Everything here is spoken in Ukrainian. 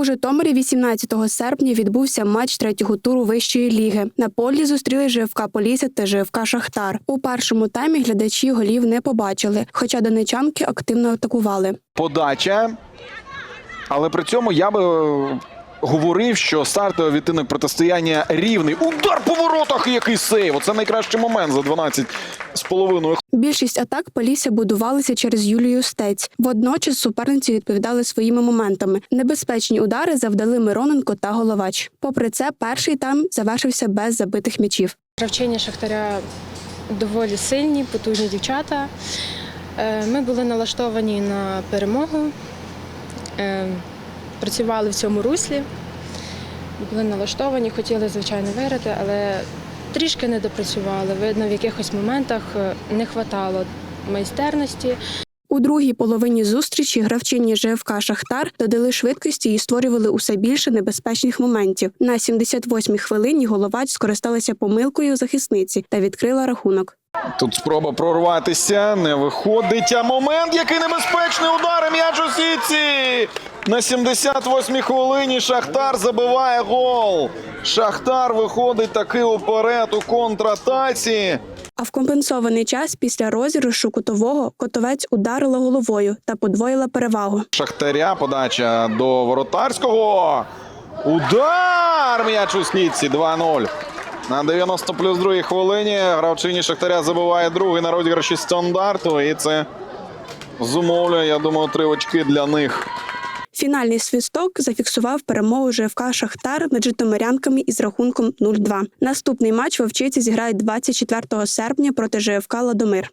У Житомирі 18 серпня відбувся матч третього туру вищої ліги. На полі зустріли ЖФК Полісся та ЖФК Шахтар. У першому таймі глядачі голів не побачили, хоча донечанки активно атакували. подача. Але при цьому я би е, говорив, що стартовий відтинок протистояння рівний. Удар по воротах який сейв. Оце найкращий момент за 12 з половиною Більшість атак Полісся будувалися через Юлію Стець. Водночас суперниці відповідали своїми моментами. Небезпечні удари завдали Мироненко та Головач. Попри це, перший тайм завершився без забитих м'ячів. Гравчині Шахтаря доволі сильні, потужні дівчата. Е, Ми були налаштовані на перемогу, е, працювали в цьому руслі, були налаштовані, хотіли, звичайно, виграти, але трішки не допрацювали. Видно, в якихось моментах е, не вистачало майстерності. У другій половині зустрічі гравчині ЖФК Шахтар додали швидкості і створювали усе більше небезпечних моментів. На 78-й хвилині головач скористалася помилкою захисниці та відкрила рахунок. Тут спроба прорватися, не виходить. А момент, який небезпечний удар, м'яч у сітці. На 78-й хвилині Шахтар забиває гол. Шахтар виходить таки уперед у контратаці. А в компенсований час після розіграшу кутового котовець ударила головою та подвоїла перевагу. Шахтаря подача до воротарського. Удар! М'яч у сітці 2-0. На 90 плюс другій хвилині гравчині Шахтаря забиває другий на розіграші стандарту. І це зумовлює, я думаю, три очки для них. Фінальний свисток зафіксував перемогу ЖФК Шахтар над житомирянками із рахунком 0-2. Наступний матч вовчиці зіграють 24 серпня проти ЖФК Ладомир.